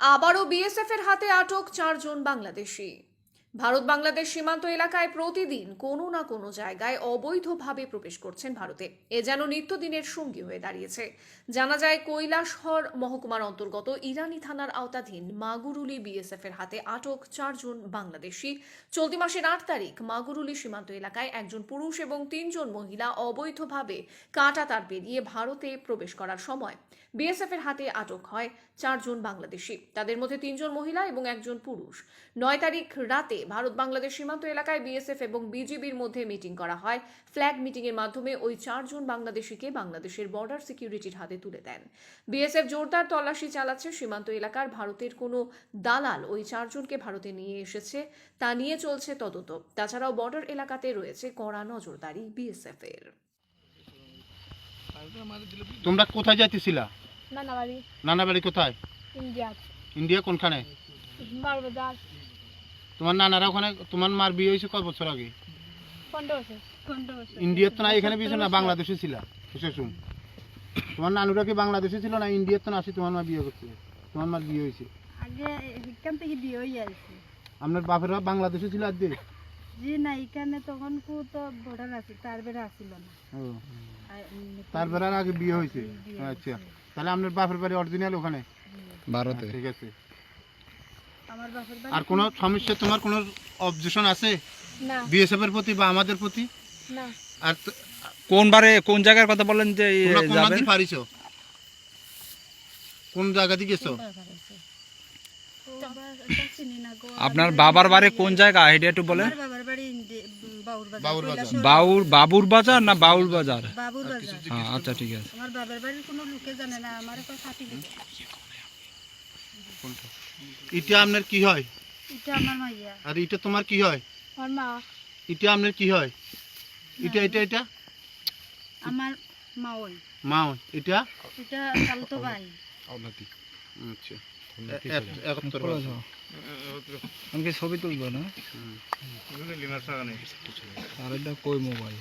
আবারও বিএসএফ এর হাতে আটক চারজন বাংলাদেশি। ভারত বাংলাদেশ সীমান্ত এলাকায় প্রতিদিন কোনো না কোনো জায়গায় অবৈধভাবে প্রবেশ করছেন ভারতে। এ যেন নিত্যদিনের সঙ্গী হয়ে দাঁড়িয়েছে। জানা যায়, কৈলাসহর মহকুমার অন্তর্গত ইরানি থানার আওতাধীন মাগুরুলি বিএসএফ এর হাতে আটক চারজন বাংলাদেশি। চলতি মাসের আট তারিখ মাগুরুলি সীমান্ত এলাকায় একজন পুরুষ এবং তিনজন মহিলা অবৈধভাবে কাঁটা তার পেরিয়ে ভারতে প্রবেশ করার সময় বিএসএফ এর হাতে আটক হয় চারজন বাংলাদেশি। তাদের মধ্যে তিনজন মহিলা এবং একজন পুরুষ। নয় তারিখ রাতে ভারত বাংলাদেশ সীমান্ত এলাকায় বিএসএফ এবং বিজিবির মধ্যে মিটিং করা হয়। ফ্ল্যাগ মিটিং এর মাধ্যমে ওই চারজন বাংলাদেশিকে বাংলাদেশের বর্ডার সিকিউরিটির হাতে তুলে দেন। বিএসএফ জোরদার তল্লাশি চালাচ্ছে সীমান্ত এলাকার ভারতের কোনো দালাল ওই চারজনকে ভারতে নিয়ে এসেছে তা নিয়ে চলছে তদন্ত। তাছাড়াও বর্ডার এলাকাতে রয়েছে কড়া নজরদারি বিএসএফ এর। তোমরা কোথায় যাইতেছিলা? নানা বাড়ি নানা বাড়ি কোথায়? ইন্ডিয়া। ইন্ডিয়া কোনখানে? বারবাজার তোমার নানারা ওখানে তোমার মার বিয়ে হয়েছে কত বছর আগে? ইন্ডিয়ার তো না এখানে বিয়ে না বাংলাদেশে ছিল। তোমার নানুরা কি বাংলাদেশে ছিল না ইন্ডিয়ার তো না আসি তোমার মা বিয়ে করছে তোমার মার বিয়ে হয়েছে। আগে এখান থেকে বিয়ে হয়ে আসছে। আপনার বাপেরা বাংলাদেশে ছিল আর দিয়ে যে না এখানে তখন কু তো বর্ডার আছে তার বেড়া আসছিল না। আর তার বেড়ার আগে বিয়ে হয়েছে? আচ্ছা। তাহলে আপনার বাপের বাড়ি অরিজিনাল ওখানে? ভারতে। ঠিক আছে। বাপের আর কোনো সমস্যা তোমার কোনো অবজেকশন আছে? না। বিএসএফ এর প্রতি বা আমাদের প্রতি? না। আর কোন বারে কোন জায়গার কথা বলেন যে যাবেন? পারিছ? কোন জায়গা দিয়ে গেছো? আপনার বাবার বাড়ি কোন জায়গা? আইডিয়া একটু বলেন। আমার বাবার বাড়ি ইন্ডি- বাউর বাবুর বাজার না বাউল বাজার? হ্যাঁ আচ্ছা ঠিক আছে। আমার বাবার বাড়ির কোনো লোকে জানে না আমার সাথী এটা আপনার কি হয়? এটা আমার মাইয়া। আর এটা তোমার কি হয়? আমার মা। এটা আপনার কি হয়? এটা এটা এটা আমার মা ওই। মা হয়। এটা এটা চালতো ভাই। আচ্ছা। বছর। আমাকে ছবি তুলবো না? আর এটা কই মোবাইল?